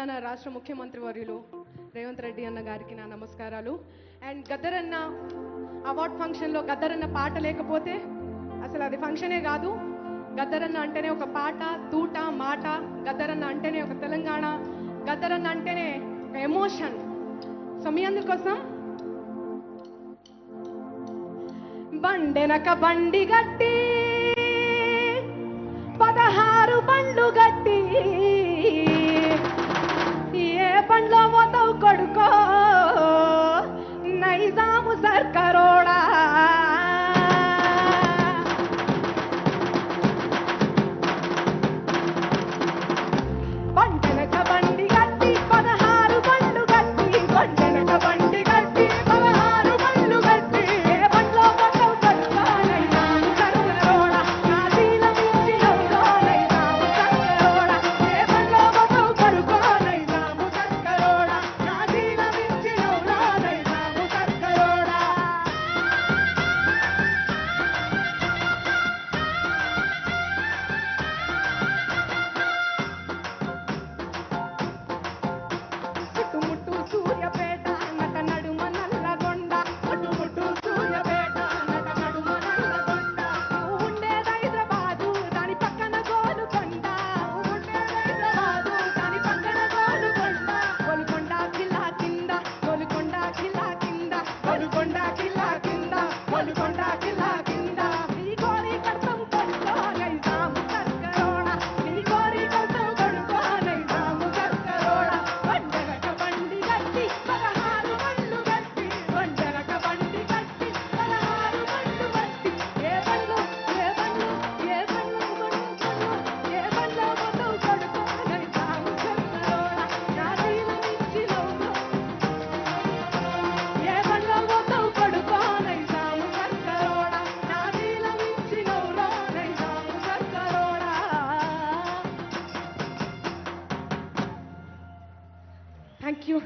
తెలంగాణ రాష్ట్ర ముఖ్యమంత్రి వర్యులు రేవంత్ రెడ్డి అన్న గారికి నా నమస్కారాలు. అండ్ గద్దరన్న అవార్డ్ ఫంక్షన్లో గద్దరన్న పాట లేకపోతే అసలు అది ఫంక్షనే కాదు. గద్దరన్న అంటేనే ఒక పాట తూట మాట. గద్దరన్న అంటేనే ఒక తెలంగాణ. గద్దరన్న అంటేనే ఒక ఎమోషన్. సో మీ అందుకోసం బండెనక బండి గట్టి పదహారు బండ్లు గట్టి ఏ పోతావు కొడుకో. Thank you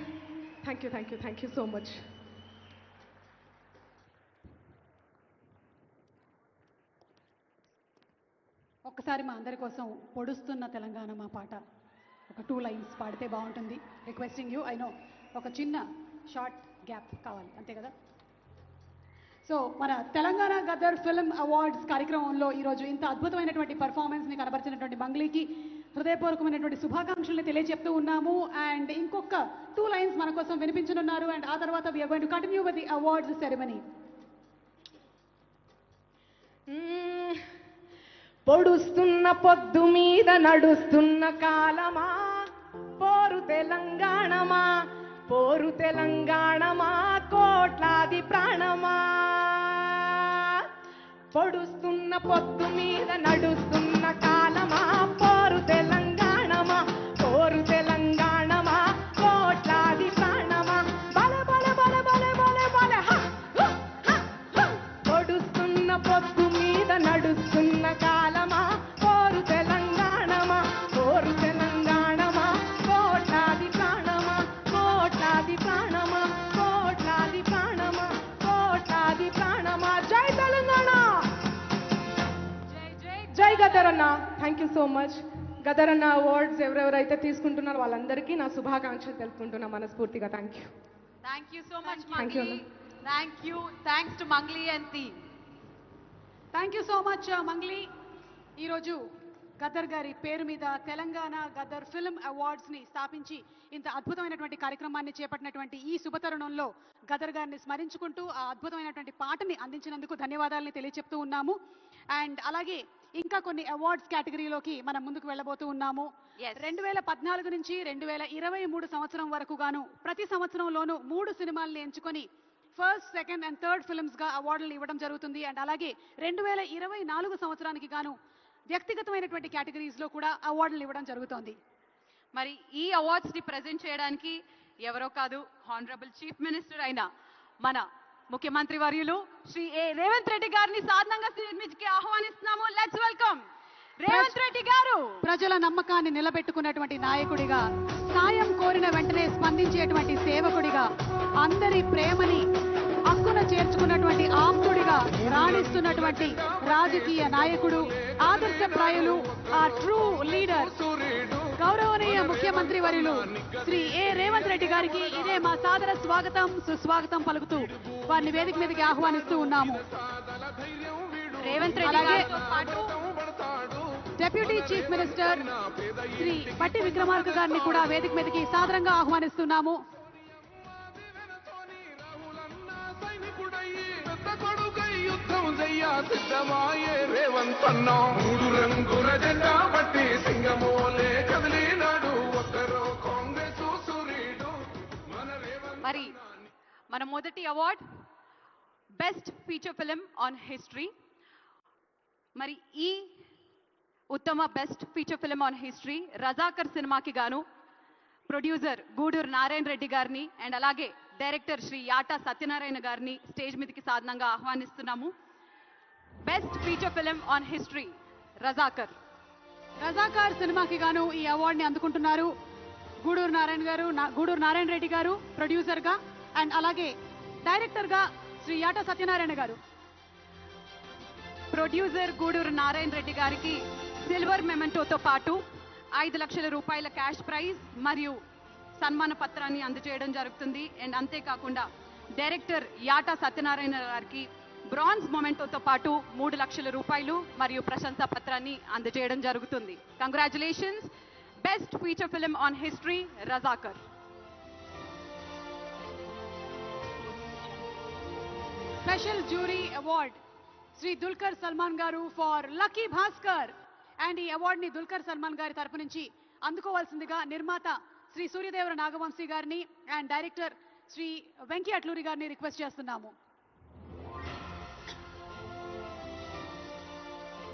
thank you thank you thank you so much ఒక్కసారి మా అందరి కోసం పొడుస్తున్న తెలంగాణ మా పాట. ఒక టూ లైన్స్ పాడితే బాగుంటుంది. రిక్వెస్టింగ్ యూ ఐ నో ఒక చిన్న షార్ట్ గ్యాప్ కావాలి అంతే కదా? సో మన తెలంగాణ గదర్ ఫిల్మ్ అవార్డ్స్ కార్యక్రమంలో ఈరోజు ఇంత అద్భుతమైనటువంటి పర్ఫార్మెన్స్ని కనబరిచినటువంటి మంగ్లీకి హృదయపూర్వకమైనటువంటి శుభాకాంక్షల్ని తెలియజెప్తూ ఉన్నాము. అండ్ ఇంకొక టూ లైన్స్ మన కోసం వినిపించనున్నారు. అండ్ ఆ తర్వాత we are going to continue with the awards ceremony పొడుస్తున్న పొద్దు మీద నడుస్తున్న కాలమా? పోరు తెలంగాణమా? పోరు తెలంగాణమా? కోట్లాది ప్రాణమా? పొడుస్తున్న పొద్దు మీద నడుస్తున్న గదరన్న థ్యాంక్ యూ సో మచ్ గదరన్న అవార్డ్స్ ఎవరెవరైతే తీసుకుంటున్నారో వాళ్ళందరికీ నా శుభాకాంక్షలు తెలుపుకుంటున్నా మనస్ఫూర్తిగా thank you you so much, Thank you, Mangli. Thank you. Thanks to Mangli and team. Thank you so much Mangli ఈరోజు గద్దర్ గారి పేరు మీద తెలంగాణ గద్దర్ ఫిల్మ్ అవార్డ్స్ని స్థాపించి ఇంత అద్భుతమైనటువంటి కార్యక్రమాన్ని చేపట్టినటువంటి ఈ శుభతరుణంలో గద్దర్ గారిని స్మరించుకుంటూ ఆ అద్భుతమైనటువంటి పాటని అందించినందుకు ధన్యవాదాలని తెలియజెప్తూ ఉన్నాము అండ్ అలాగే ఇంకా కొన్ని అవార్డ్స్ కేటగిరీలోకి మనం ముందుకు వెళ్ళబోతూ ఉన్నాము. రెండు వేల పద్నాలుగు నుంచి రెండు వేల ఇరవై మూడు సంవత్సరం వరకు గాను ప్రతి సంవత్సరంలోనూ మూడు సినిమాల్ని ఎంచుకొని ఫస్ట్ సెకండ్ అండ్ థర్డ్ ఫిల్మ్స్గా అవార్డులు ఇవ్వడం జరుగుతుంది. అండ్ అలాగే రెండు వేల ఇరవై నాలుగు సంవత్సరానికి గాను వ్యక్తిగతమైనటువంటి కేటగిరీస్లో కూడా అవార్డులు ఇవ్వడం జరుగుతోంది. మరి ఈ అవార్డ్స్ని ప్రజెంట్ చేయడానికి ఎవరో కాదు హానరబుల్ చీఫ్ మినిస్టర్ అయిన మన ముఖ్యమంత్రి వర్యులు శ్రీ ఏ రేవంత్ రెడ్డి గారిని లెట్స్ వెల్కమ్ రేవంత్ రెడ్డి గారు! ప్రజల నమ్మకాన్ని నిలబెట్టుకున్నటువంటి నాయకుడిగా సాయం కోరిన వెంటనే స్పందించేటువంటి సేవకుడిగా అందరి ప్రేమని హక్కున చేర్చుకున్నటువంటి ఆప్తుడిగా రాణిస్తున్నటువంటి రాజకీయ నాయకుడు ఆదర్శప్రాయులు ఆ ట్రూ లీడర్ గౌరవనీయ ముఖ్యమంత్రి వర్యులు శ్రీ ఏ రేవంత్ రెడ్డి గారికి ఇదే మా సాదర స్వాగతం సుస్వాగతం పలుకుతూ వారిని వేదిక మీదకి ఆహ్వానిస్తూ ఉన్నాము. రేవంత్ రెడ్డి అలాగే గారితో పాటు deputy chief minister Shri Bhatti Vikramarka గారిని కూడా వేదిక మీదకి సాదరంగా ఆహ్వానిస్తున్నాము. మరి మన మొదటి award best feature film on history మరి ఈ ఉత్తమ best feature film on history Razakar సినిమాకి గాను ప్రొడ్యూసర్ గూడూరు నారాయణ రెడ్డి గారిని అండ్ అలాగే డైరెక్టర్ శ్రీ యాటా సత్యనారాయణ గారిని స్టేజ్ మీదకి సాధనంగా ఆహ్వానిస్తున్నాము. Best feature film on history Razakar. Razakar సినిమాకి గాను ఈ అవార్డుని అందుకుంటున్నారు గూడూరు నారాయణ గారు గూడూరు నారాయణ రెడ్డి గారు ప్రొడ్యూసర్గా అండ్ అలాగే డైరెక్టర్గా శ్రీ యాటా సత్యనారాయణ గారు. ప్రొడ్యూసర్ గూడూరు నారాయణ రెడ్డి గారికి సిల్వర్ మెమెంటోతో పాటు ఐదు లక్షల రూపాయల క్యాష్ ప్రైజ్ మరియు సన్మాన పత్రాన్ని అందజేయడం జరుగుతుంది. అండ్ అంతేకాకుండా డైరెక్టర్ యాటా సత్యనారాయణ గారికి బ్రాంజ్ మొమెంటోతో పాటు మూడు లక్షల రూపాయలు మరియు ప్రశంసా పత్రాన్ని అందజేయడం జరుగుతుంది. Congratulations best feature film on history Razakar special jury award Shri Dulquer Salmaan గారు ఫార్ లక్కీ భాస్కర్ అండ్ ఈ అవార్డుని దుల్కర్ సల్మాన్ గారి తరపు నుంచి అందుకోవాల్సిందిగా నిర్మాత శ్రీ సూర్యదేవర నాగవంశీ గారిని అండ్ డైరెక్టర్ శ్రీ వెంకీ అట్లూరి గారిని రిక్వెస్ట్ చేస్తున్నాము.